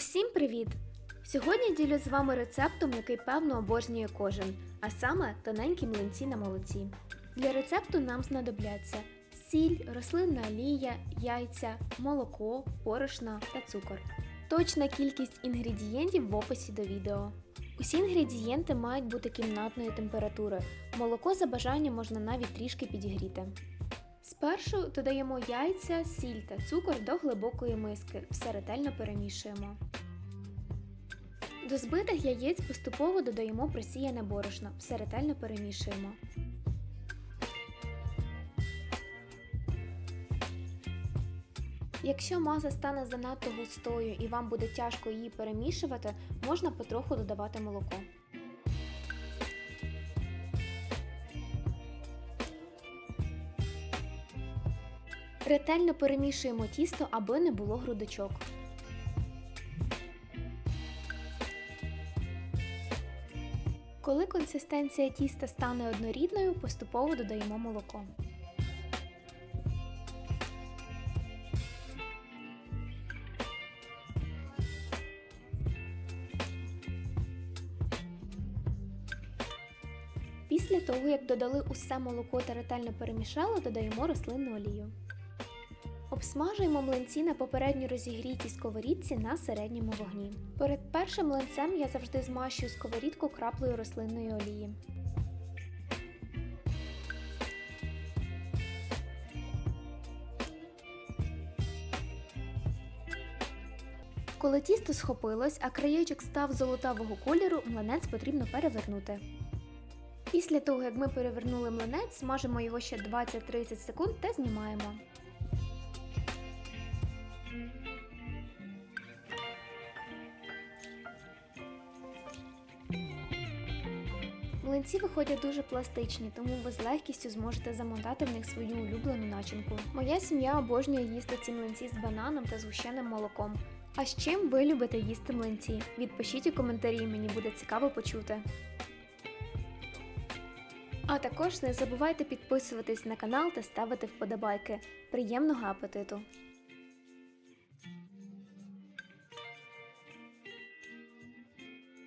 Усім привіт! Сьогодні ділюсь з вами рецептом, який певно обожнює кожен, а саме тоненькі млинці на молоці. Для рецепту нам знадобляться сіль, рослинна олія, яйця, молоко, борошно та цукор. Точна кількість інгредієнтів в описі до відео. Усі інгредієнти мають бути кімнатної температури. Молоко за бажанням можна навіть трішки підігріти. Спершу додаємо яйця, сіль та цукор до глибокої миски, все ретельно перемішуємо. До збитих яєць поступово додаємо просіяне борошно, все ретельно перемішуємо. Якщо маса стане занадто густою і вам буде тяжко її перемішувати, можна потроху додавати молоко. Ретельно перемішуємо тісто, аби не було грудочок. Коли консистенція тіста стане однорідною, поступово додаємо молоко. Після того, як додали усе молоко та ретельно перемішали, додаємо рослинну олію. Обсмажуємо млинці на попередньо розігрітій сковорідці на середньому вогні. Перед першим млинцем я завжди змащую сковорідку краплею рослинної олії. Коли тісто схопилось, а краєчок став золотавого кольору, млинець потрібно перевернути. Після того, як ми перевернули млинець, смажимо його ще 20-30 секунд та знімаємо. Млинці виходять дуже пластичні, тому ви з легкістю зможете замотати в них свою улюблену начинку. Моя сім'я обожнює їсти ці млинці з бананом та згущеним молоком. А з чим ви любите їсти млинці? Відпишіть у коментарі, мені буде цікаво почути. А також не забувайте підписуватись на канал та ставити вподобайки. Приємного апетиту!